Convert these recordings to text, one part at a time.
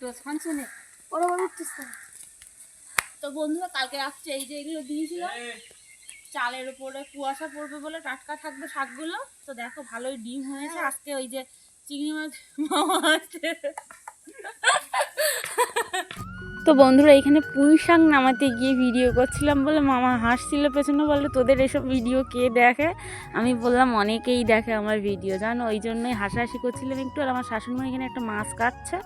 তো ফাংশনে ওরা বলে উঠছিস তো বন্ধুরা কালকে রাত্রে এই যে এগুলো দিয়েছিল চালের উপরে কুয়াশা পড়বে বলে টাটকা থাকবে শাকগুলো। তো দেখো ভালোই ডিম হয়েছে। আজকে ওই যে চিংড়ি মাছ মামা আসছে তো বন্ধুরা এখানে পুঁই শাক নামাতে গিয়ে ভিডিও করছিলাম বলে মামা হাসছিল পেছনে বলে, তোদের এসব ভিডিও কে দেখে? আমি বললাম, অনেকেই দেখে আমার ভিডিও জানো? ওই জন্যই হাসাহাসি করছিলাম একটু। আর আমার শাশুড়ি এখানে একটা মাছ কাটছে।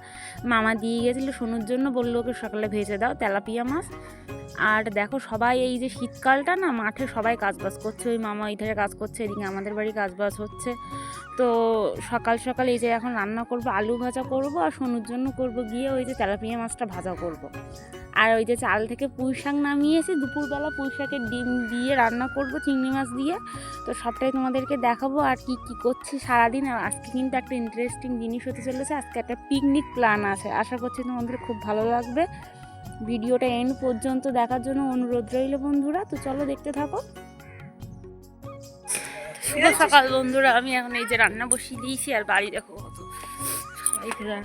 মামা দিয়ে গেছিল সোনুর জন্য, বলল, ওকে সকালে ভেজে দাও, তেলাপিয়া মাছ। আর দেখো সবাই এই যে শীতকালটা না, মাঠে সবাই কাজবাজ করছে। ওই মামা ওই ধারে কাজ করছে, এদিকে আমাদের বাড়ি কাজবাজ হচ্ছে। তো সকাল সকাল এই যে এখন রান্না করব, আলু ভাজা করব আর সোনুর জন্য করব গিয়ে ওই যে তেলাপিয়া মাছটা ভাজা করব। আর ওই যে চাল থেকে পুঁই শাক নামিয়েছি দুপুরবেলা পুঁই শাকের ডিম দিয়ে রান্না করব, চিংড়ি মাছ দিয়ে। তো সবটাই তোমাদেরকে দেখাবো আর কি কি করছি সারাদিন। আর আজকে কিন্তু একটা ইন্টারেস্টিং জিনিস হতে চলেছে, আজকে একটা পিকনিক প্ল্যান আছে। আশা করছি তোমাদের খুব ভালো লাগবে। ভিডিওটা এন্ড পর্যন্ত দেখার জন্য অনুরোধ রইল বন্ধুরা, তো চলো দেখতে থাকো। শুভ সকাল বন্ধুরা, আমি এখন এই যে রান্না বসিয়ে দিয়েছি আর বাড়ি দেখো কত। ঘোরার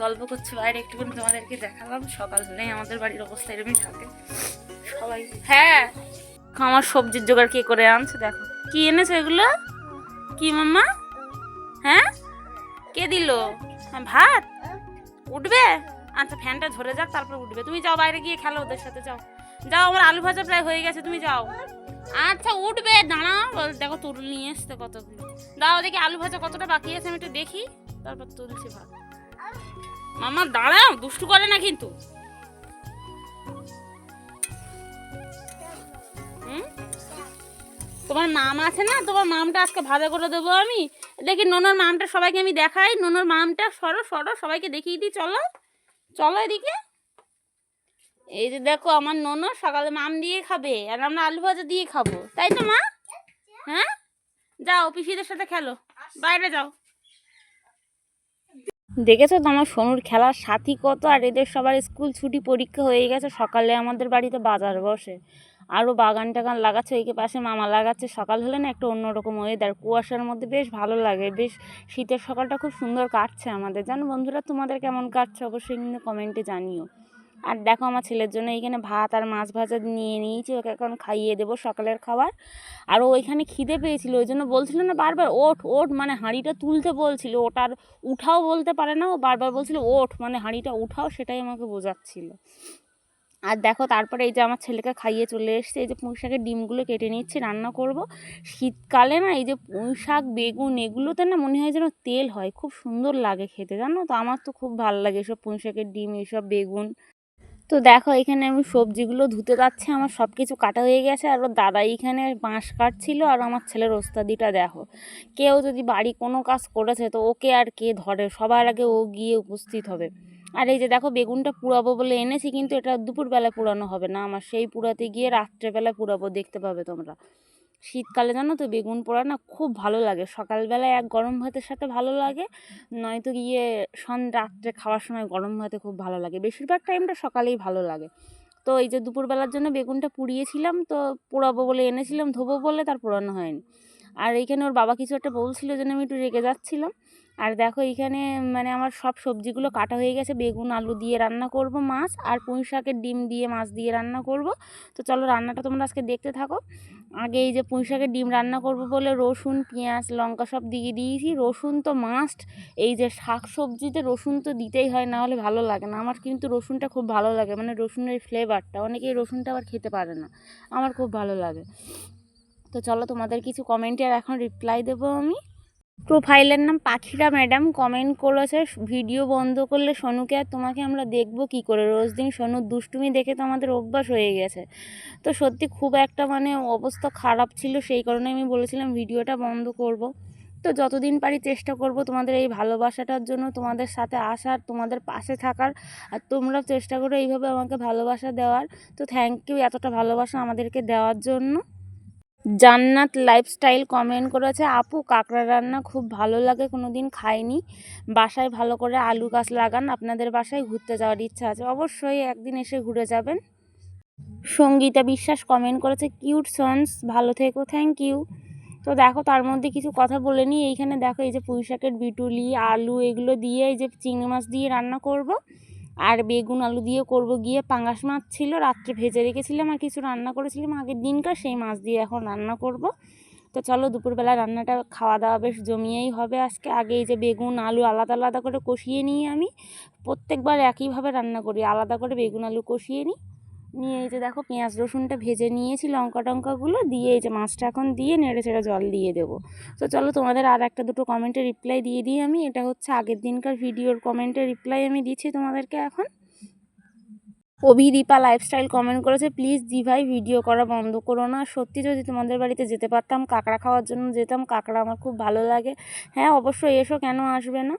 গল্প করছে, বাইরে একটুখানি তোমাদেরকে দেখালাম। সকাল হলেই আমাদের বাড়ির অবস্থা এরকমই থাকে। সবাই হ্যাঁ আমার সবজির জোগাড় কে করে আনছে দেখো। কি এনেছো এগুলো? কি মাম্মা? হ্যাঁ? কে দিল? হ্যাঁ ভাত? উঠবে? আচ্ছা ফ্যানটা ঝরে যাক, তারপর উঠবে। তুমি যাও বাইরে গিয়ে খেলো ওদের সাথে, যাও। যাও, আমার আলু ভাজা প্রায় হয়ে গেছে, তুমি যাও। আচ্ছা উঠবে দাঁড়াও বল, দেখো তুল নিয়ে এসছে কত দাও দেখি আলু ভাজা কতটা বাকি আছে আমি একটু দেখি। তারপর তুলছি ভাত। মামা দাঁড়াও দুষ্টু করে না কিন্তু। তোমার মাম আছে না? তোমার মামটা আজকে ভাজা করে দেবো আমি। দেখি ননর মামটা সবাইকে আমি দেখাই। ননর মামটা সরো সরো সবাইকে দেখিয়ে দিই চলো। চলো এদিকে। এই যে দেখো আমার ননো সকালে মাম দিয়ে খাবে আর আমরা আলু ভাজা দিয়ে খাব। তাই তো মা? হ্যাঁ? যাও, পিসিদের সাথে খেলো। বাইরে যাও। দেখেছ তো আমার সোনুর খেলার সাথী কত? আর এদের সবার স্কুল ছুটি পরীক্ষা হয়ে গেছে। সকালে আমাদের বাড়িতে বাজার বসে। আরও বাগান টাগান লাগাচ্ছে ওইকে পাশে মামা লাগাচ্ছে। সকাল হলে না একটা অন্যরকম ওয়েদার কুয়াশার মধ্যে বেশ ভালো লাগে। বেশ শীতের সকালটা খুব সুন্দর কাটছে আমাদের। জানো বন্ধুরা, তোমাদের কেমন কাটছে অবশ্যই কিন্তু কমেন্টে জানিও। আর দেখো আমার ছেলের জন্য এইখানে ভাত আর মাছ ভাজা নিয়ে নিয়েছি, ওকে এখন খাইয়ে দেবো সকালের খাবার। আর ওইখানে খিদে পেয়েছিল, ওই জন্য বলছিল না বারবার, ওঠ ওঠ। মানে হাঁড়িটা তুলতে বলছিল, ওটার উঠাও বলতে পারে না, ও বারবার বলছিল, ওঠ। মানে হাঁড়িটা উঠাও সেটাই আমাকে বোঝাচ্ছিল। আর দেখো তারপরে এই যে আমার ছেলেকে খাইয়ে চলে এসছে, এই যে পুঁই শাকের ডিমগুলো কেটে নিচ্ছি, রান্না করব। শীতকালে না এই যে পুঁই শাক, বেগুন এগুলোতে না মনে হয় যেন তেল হয়, খুব সুন্দর লাগে খেতে, জানো? তো আমার তো খুব ভালো লাগে এসব পুঁই শাকের ডিম এইসব বেগুন। তো দেখো, এখানে আমি সবজিগুলো ধুতে যাচ্ছি, আমার সব কিছু কাটা হয়ে গেছে। আর ওর দাদা এখানে বাঁশ কাটছিল, আর আমার ছেলের ওস্তাদিটা দেখো। কেউ যদি বাড়ি কোনো কাজ করেছে, তো ওকে আর কে ধরে? সবার আগে ও গিয়ে উপস্থিত হবে। আর এই যে দেখো, বেগুনটা পুরাবো বলে এনেছি, কিন্তু এটা দুপুরবেলা পুরানো হবে না। আমার সেই পুরাতে গিয়ে রাত্রেবেলা পুরাবো দেখতে পাবে তোমরা। শীতকালে জানো তো বেগুন পোড়া না খুব ভালো লাগে। সকালবেলায় এক গরম ভাতের সাথে ভালো লাগে, নয়তো গিয়ে সন রাত্রে খাওয়ার সময় গরম ভাতে খুব ভালো লাগে। বেশিরভাগ টাইমটা সকালেই ভালো লাগে। তো এই যে দুপুরবেলার জন্য বেগুনটা পুড়িয়েছিলাম, তো পোড়াবো বলে এনেছিলাম, ধোবো বলে তার পোড়ানো হয়নি। আর এইখানে ওর বাবা কিছু একটা বলছিল যেন আমি একটু রেগে যাচ্ছিলাম। আর দেখো এইখানে মানে আমার সব সবজিগুলো কাটা হয়ে গেছে। বেগুন, আলু দিয়ে রান্না করব মাছ আর পুঁই শাকের ডিম দিয়ে মাছ দিয়ে রান্না করব। তো চলো রান্নাটা তোমরা আজকে দেখতে থাকো। আগে এই যে পুঁই শাকের ডিম রান্না করব বলে রসুন, পেঁয়াজ, লঙ্কা সব দিয়ে দিয়েছি। রসুন তো মাস্ট এই যে শাক সবজিতে রসুন তো দিতেই হয়, না হলে ভালো লাগে না। আমার কিন্তু রসুনটা খুব ভালো লাগে মানে রসুনের ফ্লেভারটা অনেকেই রসুনটা আবার খেতে পারে না। আমার খুব ভালো লাগে। তো চলো তোমাদের কিছু কমেন্টে আর এখন রিপ্লাই দেবো আমি। প্রোফাইলের নাম পাখিরা, ম্যাডাম। কমেন্ট করেছে ভিডিও বন্ধ করলে সোনুকে আর তোমাকে আমরা দেখব কি করে? রোজ দিন সোনুর দুষ্টুমি দেখে তো আমাদের অভ্যাস হয়ে গেছে। তো সত্যি খুব একটা মানে অবস্থা খারাপ ছিল, সেই কারণে আমি বলেছিলাম, ভিডিওটা বন্ধ করব। তো যতদিন পারি চেষ্টা করব তোমাদের এই ভালোবাসাটার জন্য, তোমাদের সাথে আসার, তোমাদের পাশে থাকার, আর তোমরাও চেষ্টা করো এইভাবে আমাকে ভালোবাসা দেওয়ার। তো থ্যাংক ইউ এতটা ভালোবাসা আমাদেরকে দেওয়ার জন্য। জান্নাত লাইফস্টাইল কমেন্ট করেছে, আপু, কাঁকড়া রান্না খুব ভালো লাগে কোনো দিন খাইনি। বাসায় ভালো করে আলু গাছ লাগান, আপনাদের বাসায় ঘুরতে যাওয়ার ইচ্ছা আছে। অবশ্যই একদিন এসে ঘুরে যাবেন। সঙ্গীতা বিশ্বাস কমেন্ট করেছে কিউট সন্স ভালো থেকো থ্যাংক ইউ তো দেখো, তার মধ্যে কিছু কথা বলে নিই। এইখানে দেখো, এই যে পুঁই শাকের বিটুলি, আলু, এগুলো দিয়ে এই যে চিংড়ি মাছ দিয়ে রান্না করব। আর বেগুন আলু দিয়ে করব গিয়ে পাঙ্গাস মাছ ছিল, রাত্রে ভেজে রেখেছিলাম আর কিছু রান্না করেছিলাম আগের দিনকার, সেই মাছ দিয়ে এখন রান্না করব। তো চলো দুপুরবেলা রান্নাটা খাওয়া দাওয়া বেশ জমিয়েই হবে আজকে। আগে এই যে বেগুন, আলু আলাদা আলাদা করে কষিয়ে নিই আমি, প্রত্যেকবার একইভাবে রান্না করি, আলাদা করে বেগুন, আলু কষিয়ে নিই। নিয়ে এই যে দেখো পেঁয়াজ রসুনটা ভেজে নিয়েছি লঙ্কা টঙ্কাগুলো, দিয়ে এই যে মাছটা এখন দিয়ে নেড়ে ছেড়ে জল দিয়ে দেবো। তো চলো তোমাদের আর একটা দুটো কমেন্টের রিপ্লাই দিয়ে দিই আমি। এটা হচ্ছে আগের দিনকার ভিডিওর কমেন্টের রিপ্লাই আমি দিচ্ছি তোমাদেরকে এখন। অভিদীপা লাইফস্টাইল কমেন্ট করেছে প্লিজ দি ভাই ভিডিও করা বন্ধ করো না। সত্যি যদি তোমাদের বাড়িতে যেতে পারতাম, কাঁকড়া খাওয়ার জন্য যেতাম, কাঁকড়া আমার খুব ভালো লাগে। হ্যাঁ অবশ্যই এসো, কেন আসবে না?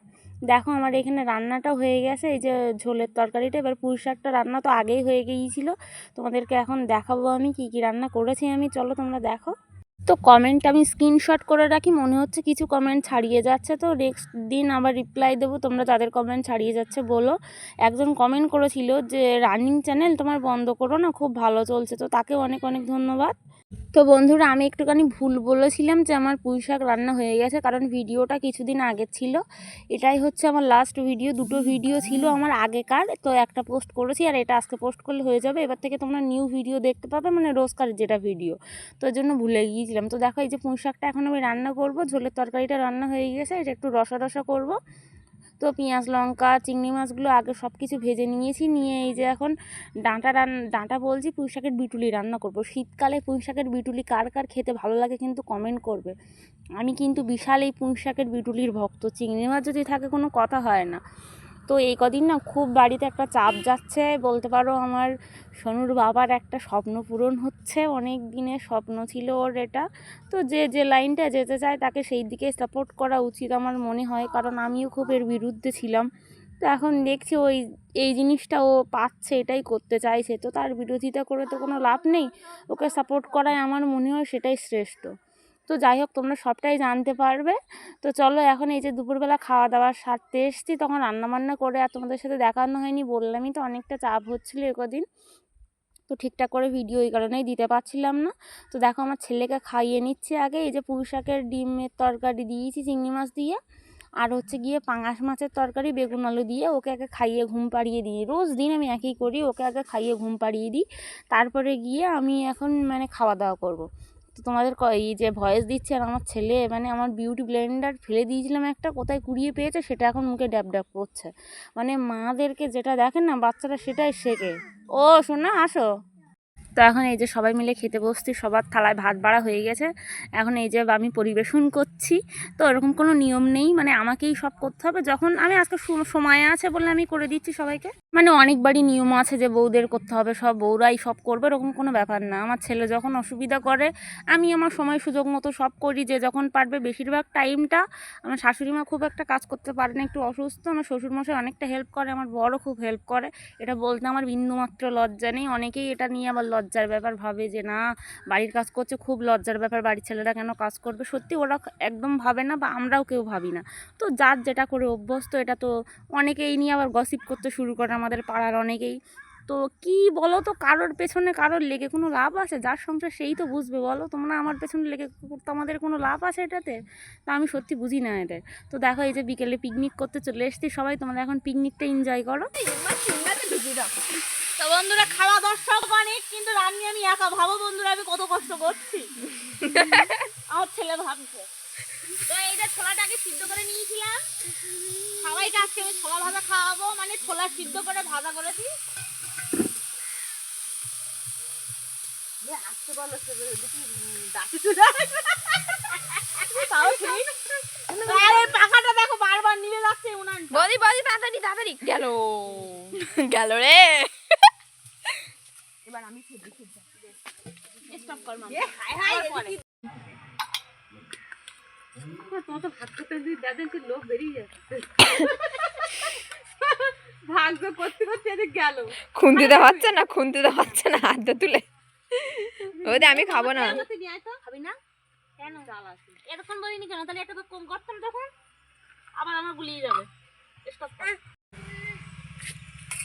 দেখো, আমার এখানে রান্নাটা হয়ে গেছে, এই যে ঝোলের তরকারিটা, এবার পুঁই শাকটা রান্না তো আগেই হয়ে গিয়েছিল। তোমাদেরকে এখন দেখাবো আমি কি কি রান্না করেছি আমি। চলো, তোমরা দেখো। তো কমেন্ট আমি স্ক্রিনশট করে রাখি, মনে হচ্ছে কিছু কমেন্ট ছাড়িয়ে যাচ্ছে, তো নেক্সট দিন আবার রিপ্লাই দেবো, তোমরা তাদের কমেন্ট ছাড়িয়ে যাচ্ছে বলো। একজন কমেন্ট করেছিল যে রানিং চ্যানেল তোমার বন্ধ করো না, খুব ভালো চলছে। তো তাকে অনেক অনেক ধন্যবাদ। তো বন্ধুরা, আমি একটুখানি ভুল বলেছিলাম যে আমার পুঁই শাক রান্না হয়ে গেছে, কারণ ভিডিওটা কিছুদিন আগের ছিল। এটাই হচ্ছে আমার লাস্ট ভিডিও দুটো ভিডিও ছিল আমার আগেকার। তো একটা পোস্ট করেছি আর এটা আজকে পোস্ট করলে হয়ে যাবে। এবার থেকে তোমরা নিউ ভিডিও দেখতে পাবে মানে রোজকার যেটা ভিডিও তো জন্য ভুলে গিয়েছিলাম। তো দেখো, এই যে পুঁই শাকটা এখন আমি রান্না করব, ঝোলের তরকারিটা রান্না হয়ে গেছে, এটা একটু রসা রসা করব। তো পেঁয়াজ, লঙ্কা, চিংড়ি মাছগুলো আগে সব কিছু ভেজে নিয়েছি। নিয়ে এই যে এখন ডাঁটা রান, ডাঁটা বলছি, পুঁই শাকের বিটুলি রান্না করব। শীতকালে পুঁই শাকের বিটুলি কার কার খেতে ভালো লাগে কিন্তু কমেন্ট করবে। আমি কিন্তু বিশাল এই পুঁই শাকের বিটুলির ভক্ত, চিংড়ি মাছ যদি থাকে কোনো কথা হয় না। তো এই কদিন না খুব বাড়িতে একটা চাপ যাচ্ছে। বলতে পারো আমার সোনুর বাবার একটা স্বপ্ন পূরণ হচ্ছে, অনেক দিনের স্বপ্ন ছিল ওর এটা। তো যে যে লাইনটা যেতে চায় তাকে সেই দিকে সাপোর্ট করা উচিত আমার মনে হয়, কারণ আমিও খুব এর বিরুদ্ধে ছিলাম। তো এখন দেখছি ওই, এই জিনিসটা ও পাচ্ছে, এটাই করতে চাইছে। তো তার বিরোধিতা করে তো কোনো লাভ নেই। ওকে সাপোর্ট করাই আমার মনে হয় সেটাই শ্রেষ্ঠ। তো যাই হোক, তোমরা সবটাই জানতে পারবে। তো চলো এখন এই যে দুপুরবেলা খাওয়া দাওয়ার সারতে এসেছি, তখন রান্নাবান্না করে আর তোমাদের সাথে দেখানো হয়নি, বললামই তো অনেকটা চাপ হচ্ছিল একদিন। তো ঠিকঠাক করে ভিডিও এই কারণেই দিতে পারছিলাম না। তো দেখো আমার ছেলেকে খাইয়ে নিচ্ছে আগে, এই যে পুঁই শাকের ডিমের তরকারি দিয়েছি চিংড়ি মাছ দিয়ে, আর হচ্ছে গিয়ে পাঙাশ মাছের তরকারি, বেগুন আলু দিয়ে ওকে আগে খাইয়ে ঘুম পাড়িয়ে দিই। রোজ দিন আমি একই করি, ওকে আগে খাইয়ে ঘুম পাড়িয়ে দিই। তারপরে গিয়ে আমি এখন মানে খাওয়া দাওয়া করব। তোমাদের এই যে ভয়েস দিচ্ছে আর আমার ছেলে মানে আমার বিউটি ব্লেন্ডার ফেলে দিয়েছিলাম একটা, কোথায় কুড়িয়ে পেয়েছে সেটা এখন মুখে ড্যাব ড্যাব করছে। মানে মাদেরকে যেটা দেখেন না, বাচ্চারা সেটাই শেখে। ও শোনা আসো। তো এখন এই যে সবাই মিলে খেতে বসছি, সবার থালায় ভাত বাড়া হয়ে গেছে। এখন এই যে আমি পরিবেশন করছি। তো এরকম কোনো নিয়ম নেই মানে আমাকেই সব করতে হবে। যখন আমি আজকে সময় আছে বলে আমি করে দিচ্ছি সবাইকে। মানে অনেকবারই নিয়ম আছে যে বউদের করতে হবে, সব বউরাই সব করবে, এরকম কোনো ব্যাপার না। আমার ছেলে যখন অসুবিধা করে, আমি আমার সময় সুযোগ মতো সব করি, যে যখন পারবে বেশিরভাগ টাইমটা আমার শাশুড়ি মা খুব একটা কাজ করতে পারে না, একটু অসুস্থ। আমার শ্বশুরমশাই অনেকটা হেল্প করে, আমার বড়ও খুব হেল্প করে। এটা বলতে আমার বিন্দুমাত্র লজ্জা নেই। অনেকেই এটা নিয়ে আবার লজ্জার ব্যাপার ভাবে যে, না, বাড়ির কাজ করছে, খুব লজ্জার ব্যাপার, বাড়ির ছেলেরা কেন কাজ করবে? সত্যি ওরা একদম ভাবে না বা আমরাও কেউ ভাবি না। তো যার যেটা করে অভ্যস্ত, এটা তো অনেকেই নিয়ে আবার গসিপ করতে শুরু করে আমাদের পাড়ার অনেকেই। তো কি বলো তো, কারোর পেছনে কারোর লেগে কোনো লাভ আছে? যার সংসার সেই তো বুঝবে, বলো তোমরা আমার পেছনে লেগে তো আমাদের কোনো লাভ আছে এটাতে? তা আমি সত্যি বুঝি না এদের। তো দেখো এই যে বিকেলে পিকনিক করতে চলে এসছি সবাই, তোমরা এখন পিকনিকটা এনজয় করো। তো বন্ধুরা খাওয়া সব অনেক কিন্তু রান্নি আমি একা। ভাবো বন্ধুরা আমি কত কষ্ট করছি। আমার ছেলে ভাবছে। তো এই যে ছোলাটাকে সিদ্ধ করে নিয়েছিলাম। সবাইকে আজকে আমি ছোলা ভাজা খাওয়াবো। মানে ছোলা সিদ্ধ করে ভাজা করেছি। আসতে বলো সে দেখি, উম, ডাকি চলে তাও ঠিক। আর পাখাটা দেখো বারবার নিয়ে যাচ্ছে উনান বদি বদি তাড়াতাড়ি তাড়াতাড়ি গেল। গেল রে। এবার আমি খুব খুব স্টপ কর মামা। হাই হাই তোমার তো ভাত করতে যদি যে লোক বেরিয়ে যাচ্ছে ভাগ্য করতে করতে এদিকে গেল খুন্তিতে হচ্ছে না হাত তুলে। আমি খাব না। আমাকে নিয়ে আয় তো খাবি না? কেন? এতক্ষণ বলিনি কেন? তাহলে একটা তো কম করতাম তখন। আবার আমার গুলিয়ে যাবে।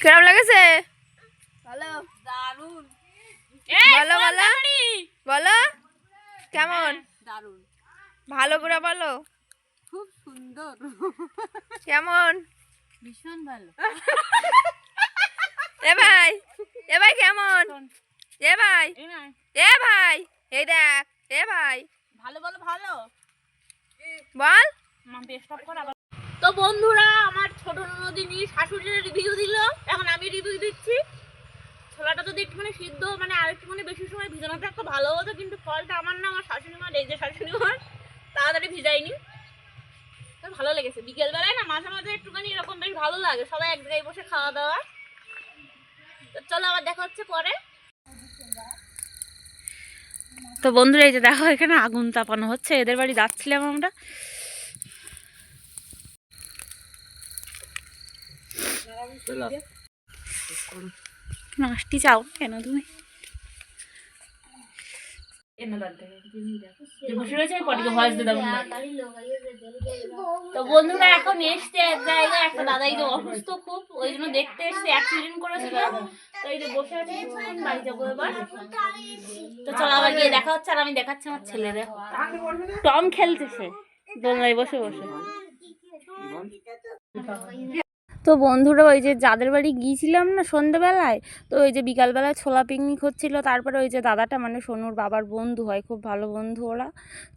কেমন লাগেছে? ভালো? দারুণ বলো বলো বলো কেমন? দারুণ ভালো করে বলো। খুব সুন্দর। কেমন? ভীষণ ভালো। এ ভাই এ ভাই কেমন? এ ভাই এ ভাই এই দেখ এ ভাই। ভালো ভালো ভালো। বল। তো বন্ধুরা আমার ছোট নদী নদিনী শাশুড়ির রিভিউ দিল। এখন আমি রিভিউ দিচ্ছি। ছোলাটা যদি একটুখানি সিদ্ধ মানে আর একটুখানি বেশি সময় ভিজানো থাকতো, ভালো হতো, কিন্তু ফলটা আমার না, আমার শাশুড়ি এই যে শাশুড়ি মার তাড়াতাড়ি ভিজাইনি তো ভালো লেগেছে। বিকেলবেলায় না মাঝে মাঝে একটুখানি এরকম বেশ ভালো লাগে, সবাই এক জায়গায় বসে খাওয়া দাওয়া। তো চলো আবার দেখা হচ্ছে পরে। তো বন্ধুরা, এই যে দেখো, এখানে আগুন তাপানো হচ্ছে, এদের বাড়ি যাচ্ছিলাম আমরা। মিষ্টি চাও কেন তুমি? তো বন্ধুরা, এখন এসছে অসুস্থ খুব, ওই জন্য দেখতে তো এই বসে আছে তো চলো আবার গিয়ে দেখা হচ্ছে, আর আমি দেখাচ্ছি আমার ছেলে টম খেলতেছে। দোলনায় বসে বসে। তো বন্ধুরা ওই যে যাদের বাড়ি গিয়েছিলাম না সন্ধেবেলায়, তো ওই যে বিকালবেলায় ছোলা পিকনিক হচ্ছিল, তারপরে ওই যে দাদাটা মানে সোনুর বাবার বন্ধু হয়, খুব ভালো বন্ধু ওরা,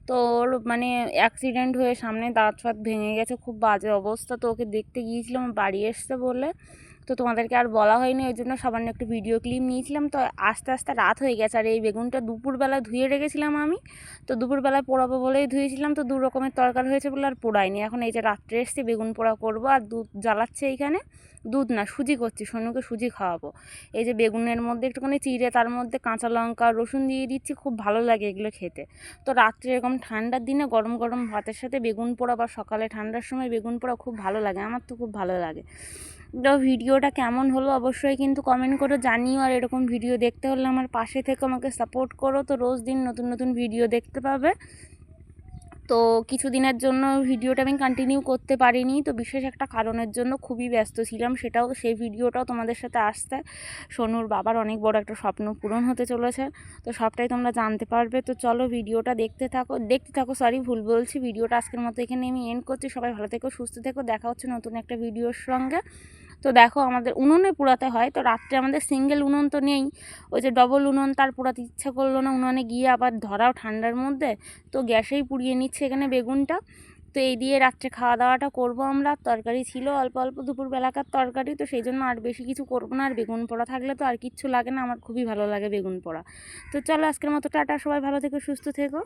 তো ওর মানে অ্যাক্সিডেন্ট হয়ে সামনে দাঁত ফাঁত ভেঙে গেছে, খুব বাজে অবস্থা, তো ওকে দেখতে গিয়েছিলাম, বাড়ি এসছে বলে। তো তোমাদেরকে আর বলা হয়নি, ওই জন্য সামান্য একটু ভিডিও ক্লিপ নিয়েছিলাম। তো আস্তে আস্তে রাত হয়ে গেছে, আর এই বেগুনটা দুপুরবেলা ধুয়ে রেখেছিলাম আমি। তো দুপুরবেলায় পোড়াবো বলেই ধুয়েছিলাম, তো দু রকমের তরকারি হয়েছে বলে আর পোড়াইনি। এখন এই যে রাত্রে এসছে, বেগুন পোড়া করব, আর দুধ জ্বালাচ্ছে এইখানে। দুধ না, সুজি করছি, সোনুকে সুজি খাওয়াবো। এই যে বেগুনের মধ্যে একটুখানি চিড়ে, তার মধ্যে কাঁচা লঙ্কা, রসুন দিয়ে দিচ্ছি, খুব ভালো লাগে এগুলো খেতে। তো রাত্রে এরকম ঠান্ডার দিনে গরম গরম ভাতের সাথে বেগুন পোড়া বা সকালে ঠান্ডার সময় বেগুন পোড়া খুব ভালো লাগে, আমার তো খুব ভালো লাগে। তো ভিডিওটা কেমন হলো অবশ্যই কিন্তু কমেন্ট করে জানিও, আর এরকম ভিডিও দেখতে হলে আমার পাশে থেকে আমাকে সাপোর্ট করো। তো রোজ দিন নতুন নতুন ভিডিও দেখতে পাবে। তো কিছুদিনের জন্য ভিডিওটা আমি কন্টিনিউ করতে পারিনি। তো বিশেষ একটা কারণের জন্য খুবই ব্যস্ত ছিলাম, সেটাও সেই ভিডিওটাও তোমাদের সাথে আসতে। সোনুর বাবার অনেক বড় একটা স্বপ্ন পূরণ হতে চলেছে, তো সবটাই তোমরা জানতে পারবে। তো চলো ভিডিওটা দেখতে থাকো দেখতে থাকো সরি ভুল বলছি। ভিডিওটা আজকের মতো এখানে আমি এন্ড করছি। সবাই ভালো থেকো, সুস্থ থেকো। দেখা হচ্ছে নতুন একটা ভিডিওর সঙ্গে। তো দেখো আমাদের উনুনে পোড়াতে হয়। তো রাত্রে আমাদের সিঙ্গেল উনুন তো নেই। ওই যে ডবল উনুন তার পোড়াতে ইচ্ছা করল না। উনুনে গিয়ে আবার ধরাও ঠান্ডার মধ্যে। তো গ্যাসেই পুড়িয়ে নিচ্ছে এখানে বেগুনটা। তো এই দিয়ে রাত্রে খাওয়া দাওয়াটা করব আমরা। তরকারি ছিল অল্প অল্প দুপুরবেলাকার তরকারি। তো সেই জন্য আর বেশি কিছু করব না। আর বেগুন পোড়া থাকলে তো আর কিচ্ছু লাগে না। আমার খুবই ভালো লাগে বেগুন পোড়া। তো চলো আজকের মতো টাটা। সবাই ভালো থেকো, সুস্থ থেকো।